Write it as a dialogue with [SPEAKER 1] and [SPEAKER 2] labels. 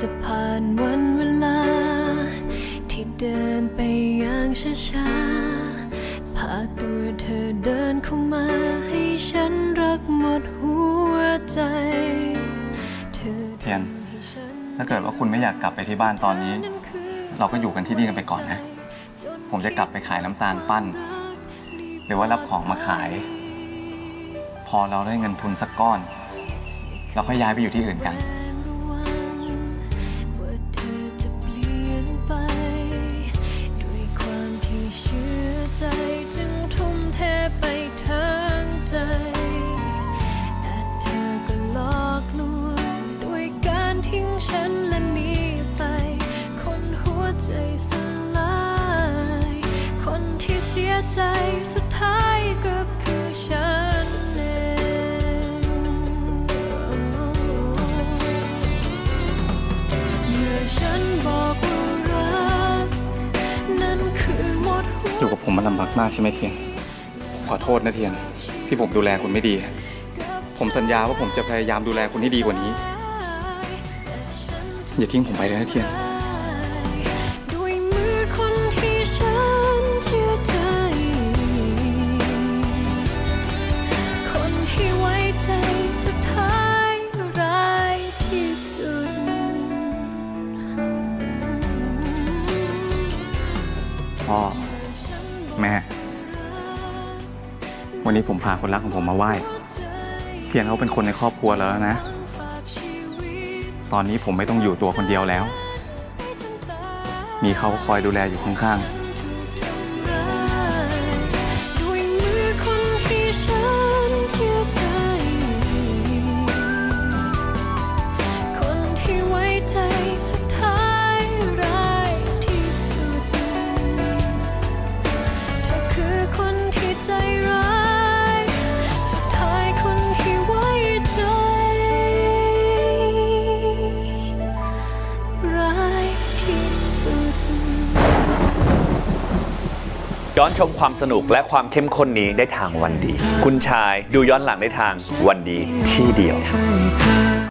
[SPEAKER 1] จะผ่านวันเวลา ที่เดินไปอย่างช้าๆพาตัวเธอเดินเข้ามาให้ฉันรักหมดหัวใจเธอ
[SPEAKER 2] เทียน ถ้าเกิดว่าคุณไม่อยากกลับไปที่บ้านตอนนี้ เราก็อยู่กันที่นี่กันไปก่อนนะ ผมจะกลับไปขายน้ำตาลปั้น หรือว่ารับของมาขาย พอเราได้เงินทุนสักก้อน เราค่อยย้ายไปอยู่ที่อื่นกัน
[SPEAKER 1] ฉันและหนีไป คนหัวใจสลาย คนที่เสียใจสุดท้ายก็คือฉันเองเมื่อฉันบอกว่ารัก นั่นคือหมดหัว
[SPEAKER 2] อยู่กับผมมันลำบากมากใช่ไหมเทียนขอโทษนะเทียน ที่ผมดูแลคุณไม่ดี ผมสัญญาว่าผมจะพยายามดูแลคุณให้ดีกว่านี้ อย่าทิ้งผมไปเลยนะเทียน
[SPEAKER 1] ด้วยมือคนที่ฉันเชื่อใจ คนที่ไว้ใจสุดท้ายร้ายที่สุด
[SPEAKER 2] พ่อ แม่ วันนี้ผมพาคนรักของผมมาไหว้ เทียนเขาเป็นคนในครอบครัวแล้วนะ ตอนนี้ผมไม่ต้องอยู่ตัวคนเดียวแล้ว มีเขาคอยดูแลอยู่ข้าง
[SPEAKER 1] ด้วยมือคนที่ฉันเชื่อใจร้ ย้อน
[SPEAKER 3] ชมความสนุกและความเข้มข้นนี้ได้ทางวันดี คุณชายดูย้อนหลังได้ทางวันดีที่เดียว